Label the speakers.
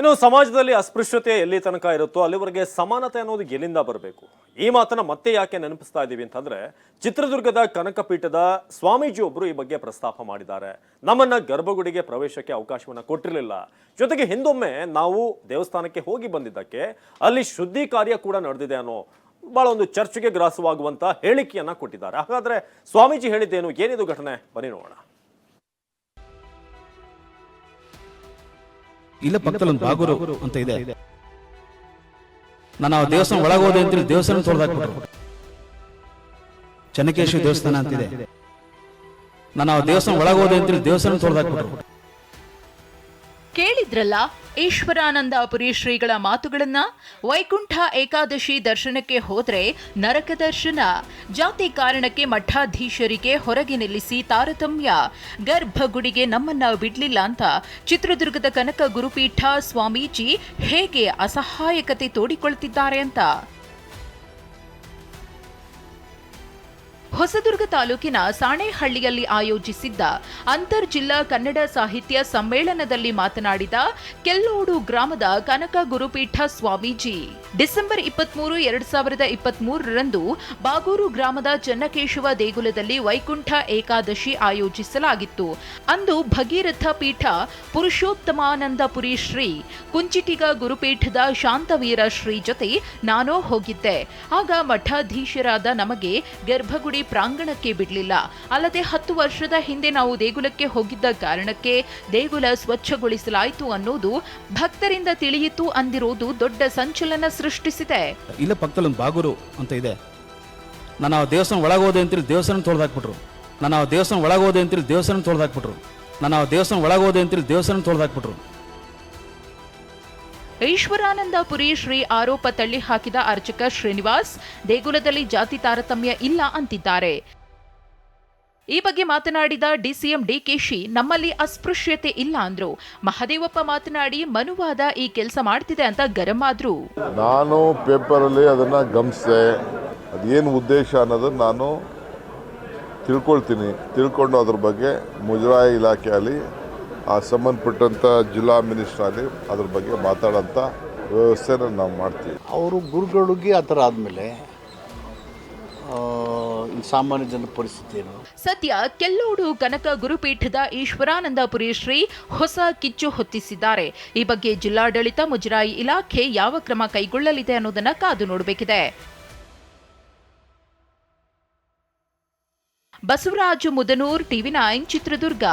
Speaker 1: ಇನ್ನು ಸಮಾಜದಲ್ಲಿ ಅಸ್ಪೃಶ್ಯತೆ ಎಲ್ಲಿ ತನಕ ಇರುತ್ತೋ ಅಲ್ಲಿವರೆಗೆ ಸಮಾನತೆ ಅನ್ನೋದು ಎಲ್ಲಿಂದ ಬರಬೇಕು? ಈ ಮಾತನ್ನ ಮತ್ತೆ ಯಾಕೆ ನೆನಪಿಸ್ತಾ ಇದ್ದೀವಿ ಅಂತಂದ್ರೆ ಚಿತ್ರದುರ್ಗದ ಕನಕಪೀಠದ ಸ್ವಾಮೀಜಿ ಒಬ್ಬರು ಈ ಬಗ್ಗೆ ಪ್ರಸ್ತಾಪ ಮಾಡಿದ್ದಾರೆ. ನಮ್ಮನ್ನ ಗರ್ಭಗುಡಿಗೆ ಪ್ರವೇಶಕ್ಕೆ ಅವಕಾಶವನ್ನ ಕೊಟ್ಟಿರಲಿಲ್ಲ. ಜೊತೆಗೆ ಹಿಂದೊಮ್ಮೆ ನಾವು ದೇವಸ್ಥಾನಕ್ಕೆ ಹೋಗಿ ಬಂದಿದ್ದಕ್ಕೆ ಅಲ್ಲಿ ಶುದ್ಧಿ ಕಾರ್ಯ ಕೂಡ ನಡೆದಿದೆ ಅನ್ನೋ ಬಹಳ ಒಂದು ಚರ್ಚೆಗೆ ಗ್ರಾಸವಾಗುವಂತ ಹೇಳಿಕೆಯನ್ನ ಕೊಟ್ಟಿದ್ದಾರೆ. ಹಾಗಾದ್ರೆ ಸ್ವಾಮೀಜಿ ಹೇಳಿದ್ದೇನು? ಏನಿದು ಘಟನೆ? ಬನ್ನಿ ನೋಡೋಣ.
Speaker 2: ಇಲ್ಲ ಪಕ್ಕದಲ್ಲಿ ಒಂದು ಬಾಗೂರು ಅಂತ ಇದೆ. ನಾನು ಆ ದೇವಸ್ಥಾನ ಒಳಗೋದೆ ಅಂತೇಳಿ ದೇವಸ್ಥಾನ ತೊಳೆದಾಕ್ಬಿಟ್ರು ಚೆನ್ನಕೇಶ್ವರಿ ದೇವಸ್ಥಾನ ಅಂತಿದೆ ನಾನು ಆ ದೇವಸ್ಥಾನ ಒಳಗೋದೆ ಅಂತೇಳಿ ದೇವಸ್ಥಾನ ತೊಳೆದಾಕ್ಬಿಟ್ರು
Speaker 3: ಕೇಳಿದ್ರಲ್ಲ? ಈಶ್ವರಾನಂದಪುರಿ ಶ್ರೀಗಳ ಮಾತುಗಳನ್ನ? ವೈಕುಂಠ ಏಕಾದಶಿ ದರ್ಶನಕ್ಕೆ ಹೋದ್ರೆ ನರಕ ದರ್ಶನ. ಜಾತಿ ಕಾರಣಕ್ಕೆ ಮಠಾಧೀಶರಿಗೆ ಹೊರಗೆ ನಿಲ್ಲಿಸಿ ತಾರತಮ್ಯ. ಗರ್ಭಗುಡಿಗೆ ನಮ್ಮನ್ನ ಬಿಡ್ಲಿಲ್ಲ ಅಂತ ಚಿತ್ರದುರ್ಗದ ಕನಕ ಗುರುಪೀಠ ಸ್ವಾಮೀಜಿ ಹೇಗೆ ಅಸಹಾಯಕತೆ ತೋಡಿಕೊಳ್ತಿದ್ದಾರೆ ಅಂತ? ಹೊಸದುರ್ಗ ತಾಲೂಕಿನ ಸಾಣೇಹಳ್ಳಿಯಲ್ಲಿ ಆಯೋಜಿಸಿದ್ದ ಅಂತರ್ ಜಿಲ್ಲಾ ಕನ್ನಡ ಸಾಹಿತ್ಯ ಸಮ್ಮೇಳನದಲ್ಲಿ ಮಾತನಾಡಿದ ಕೆಲ್ಲೋಡು ಗ್ರಾಮದ ಕನಕ ಗುರುಪೀಠ ಸ್ವಾಮೀಜಿ. ಡಿಸೆಂಬರ್ ಇಪ್ಪತ್ಮೂರು, ಎರಡ್ ಸಾವಿರದ ಇಪ್ಪತ್ಮೂರರಂದು ಬಾಗೂರು ಗ್ರಾಮದ ಚನ್ನಕೇಶವ ದೇಗುಲದಲ್ಲಿ ವೈಕುಂಠ ಏಕಾದಶಿ ಆಯೋಜಿಸಲಾಗಿತ್ತು. ಅಂದು ಭಗೀರಥ ಪೀಠ ಪುರುಷೋತ್ತಮಾನಂದಪುರಿ ಶ್ರೀ ಕುಂಚಿಟಿಗ ಗುರುಪೀಠದ ಶಾಂತವೀರ ಶ್ರೀ ಜೊತೆ ನಾನೋ ಹೋಗಿದ್ದೆ. ಆಗ ಮಠಾಧೀಶರಾದ ನಮಗೆ ಗರ್ಭಗುಡಿ ಪ್ರಾಂಗಣಕ್ಕೆ ಬಿಡಲಿಲ್ಲ. ಅಲ್ಲದೆ ಹತ್ತು ವರ್ಷದ ಹಿಂದೆ ನಾವು ದೇಗುಲಕ್ಕೆ ಹೋಗಿದ್ದ ಕಾರಣಕ್ಕೆ ದೇಗುಲ ಸ್ವಚ್ಛಗೊಳಿಸಲಾಯಿತು ಅನ್ನೋದು ಭಕ್ತರಿಂದ ತಿಳಿಯಿತು ಅಂದಿರೋದು ದೊಡ್ಡ ಸಂಚಲನ ಸೃಷ್ಟಿಸಿದೆ.
Speaker 2: ಇಲ್ಲ ಪಕ್ಕದಲ್ಲಿ ಬಾಗೂರು ಅಂತ ಇದೆ. ನಾನು ಆ ದೇವಸ್ಥಾನ ಒಳಗೋದೆ ಅಂತೇಳಿ ದೇವಸ್ಥಾನ ತೊಳೆದಾಕ್ಬಿಟ್ರು. ನಾನು ಆ ದೇವಸ್ಥಾನ ಒಳಗೋದೆ ಅಂತೇಳಿ ದೇವಸ್ಥಾನ ತೊಳೆದಾಕ್ಬಿಟ್ರು. ನಾನು ಆ ದೇವಸ್ಥಾನ ಒಳಗೋದೆ ಅಂತೇಳಿ ದೇವಸ್ಥಾನ ತೊಳೆದಾಕ್ಬಿಟ್ರು.
Speaker 3: ಈಶ್ವರಾನಂದಪುರಿ ಶ್ರೀ ಆರೋಪ ತಳ್ಳಿ ಹಾಕಿದ ಅರ್ಚಕ ಶ್ರೀನಿವಾಸ್ ದೇಗುಲದಲ್ಲಿ ಜಾತಿ ತಾರತಮ್ಯ ಇಲ್ಲ ಅಂತಿದ್ದಾರೆ. ಈ ಬಗ್ಗೆ ಮಾತನಾಡಿದ ಡಿಸಿಎಂ ಡಿಕೆಶಿ, ನಮ್ಮಲ್ಲಿ ಅಸ್ಪೃಶ್ಯತೆ ಇಲ್ಲ ಅಂದ್ರು. ಮಹದೇವಪ್ಪ ಮಾತನಾಡಿ, ಮನುವಾದ ಈ ಕೆಲಸ ಮಾಡ್ತಿದೆ ಅಂತ ಗರಂ ಆದ್ರು.
Speaker 4: ನಾನು ಪೇಪರಲ್ಲಿ ಅದನ್ನ ಗಮನಿಸಿದೆ ಅದೇನು ಉದ್ದೇಶ ಅನ್ನೋದನ್ನ ನಾನು ತಿಳ್ಕೊಳ್ತೀನಿ. ತಿಳ್ಕೊಂಡು ಅದ್ರ ಬಗ್ಗೆ ಮುಜರಾಯಿ ಇಲಾಖೆಯಲ್ಲಿ ಆ ಸಂಬಂಧಪಟ್ಟಂಥ ಜಿಲ್ಲಾ ಆಗಲಿ ಅದ್ರ ಬಗ್ಗೆ ಮಾತಾಡೋಂಥ ವ್ಯವಸ್ಥೆನ ನಾವು ಮಾಡ್ತೀವಿ.
Speaker 5: ಅವರು ಗುರುಗಳಿಗೆ ಆ ಥರ ಆದಮೇಲೆ ಸಾಮಾನ್ಯ ಜನ ಪರಿಸ್ಥಿತಿ ಏನು?
Speaker 3: ಸದ್ಯ ಕೆಲ್ಲೋಡು ಕನಕ ಗುರುಪೀಠದ ಈಶ್ವರಾನಂದಪುರಿ ಶ್ರೀ ಹೊಸ ಕಿಚ್ಚು ಹೊತ್ತಿಸಿದ್ದಾರೆ. ಈ ಬಗ್ಗೆ ಜಿಲ್ಲಾಡಳಿತ ಮುಜರಾಯಿ ಇಲಾಖೆ ಯಾವ ಕ್ರಮ ಕೈಗೊಳ್ಳಲಿದೆ ಅನ್ನೋದನ್ನ ಕಾದು ನೋಡಬೇಕಿದೆ. Basavaraju Mudanur TV nine Chitradurga.